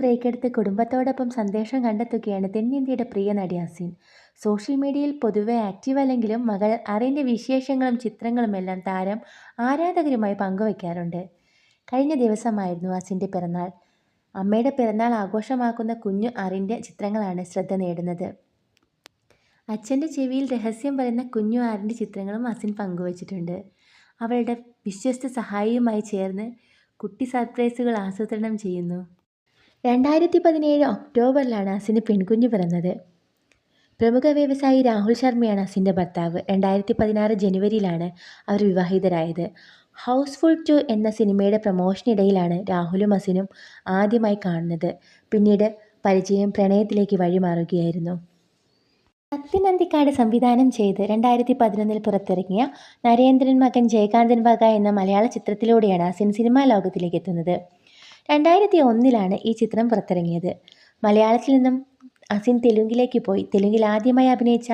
Break എടുത്ത് കുടുംബത്തോടൊപ്പം സന്ദേശം കണ്ടെത്തുകയാണ് തെന്നിന്ത്യയുടെ പ്രിയ നടി അസീൻ. സോഷ്യൽ മീഡിയയിൽ പൊതുവെ ആക്റ്റീവ് അല്ലെങ്കിലും മകൾ അറിന്റെ വിശേഷങ്ങളും ചിത്രങ്ങളും എല്ലാം താരം ആരാധകരുമായി പങ്കുവയ്ക്കാറുണ്ട് കഴിഞ്ഞ ദിവസമായിരുന്നു അസിന്റെ പിറന്നാൾ. അമ്മയുടെ പിറന്നാൾ ആഘോഷമാക്കുന്ന കുഞ്ഞു അറിന്റെ ചിത്രങ്ങളാണ് ശ്രദ്ധ നേടുന്നത്. അച്ഛന്റെ ചെവിയിൽ രഹസ്യം പറയുന്ന കുഞ്ഞു ആറിന്റെ ചിത്രങ്ങളും അസിൻ പങ്കുവച്ചിട്ടുണ്ട്. അവളുടെ വിശ്വസ്ത സഹായിയുമായി ചേർന്ന് കുട്ടി സർപ്രൈസുകൾ ആസൂത്രണം ചെയ്യുന്നു. രണ്ടായിരത്തി പതിനേഴ് ഒക്ടോബറിലാണ് അസിന് പെൺകുഞ്ഞ് പിറന്നത്. പ്രമുഖ വ്യവസായി രാഹുൽ ശർമ്മയാണ് അസിന്റെ ഭർത്താവ്. രണ്ടായിരത്തി പതിനാറ് ജനുവരിയിലാണ് അവർ വിവാഹിതരായത്. ഹൗസ്ഫുൾ ടു എന്ന സിനിമയുടെ പ്രമോഷനിടയിലാണ് രാഹുലും അസിനും ആദ്യമായി കാണുന്നത്. പിന്നീട് പരിചയം പ്രണയത്തിലേക്ക് വഴിമാറുകയായിരുന്നു. സത്യൻ അന്തിക്കാട് സംവിധാനം ചെയ്ത് രണ്ടായിരത്തി പതിനൊന്നിൽ പുറത്തിറങ്ങിയ നരേന്ദ്രൻ മകൻ ജയകാന്തൻ വക എന്ന മലയാള ചിത്രത്തിലൂടെയാണ് അസിൻ സിനിമാ ലോകത്തിലേക്ക് എത്തുന്നത്. രണ്ടായിരത്തി ഒന്നിലാണ് ഈ ചിത്രം പുറത്തിറങ്ങിയത്. മലയാളത്തിൽ നിന്നും അസിൻ തെലുങ്കിലേക്ക് പോയി. തെലുങ്കിൽ ആദ്യമായി അഭിനയിച്ച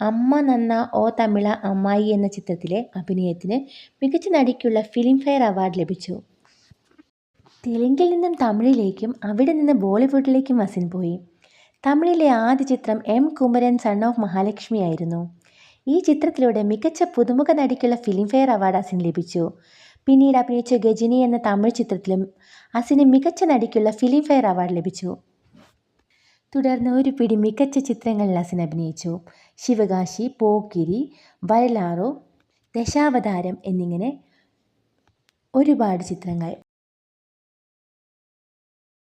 അമ്മ നന്ന ഓ തമിള അമ്മായി എന്ന ചിത്രത്തിലെ അഭിനയത്തിന് മികച്ച നടിക്കുള്ള ഫിലിംഫെയർ അവാർഡ് ലഭിച്ചു. തെലുങ്കിൽ നിന്നും തമിഴിലേക്കും അവിടെ നിന്ന് ബോളിവുഡിലേക്കും അസിൻ പോയി. തമിഴിലെ ആദ്യ ചിത്രം M Kumaran son of Mahalakshmi ആയിരുന്നു. ഈ ചിത്രത്തിലൂടെ മികച്ച പുതുമുഖ നടിക്കുള്ള ഫിലിംഫെയർ അവാർഡ് അസിൻ ലഭിച്ചു. പിന്നീട് അഭിനയിച്ച ഗജിനി എന്ന തമിഴ് ചിത്രത്തിലും അസിന് മികച്ച നടിക്കുള്ള ഫിലിംഫെയർ അവാർഡ് ലഭിച്ചു. തുടർന്ന് ഒരു പിടി മികച്ച ചിത്രങ്ങളിൽ അസിൻ അഭിനയിച്ചു. ശിവകാശി പോക്കിരി വയലാറോ ദശാവതാരം എന്നിങ്ങനെ ഒരുപാട് ചിത്രങ്ങൾ.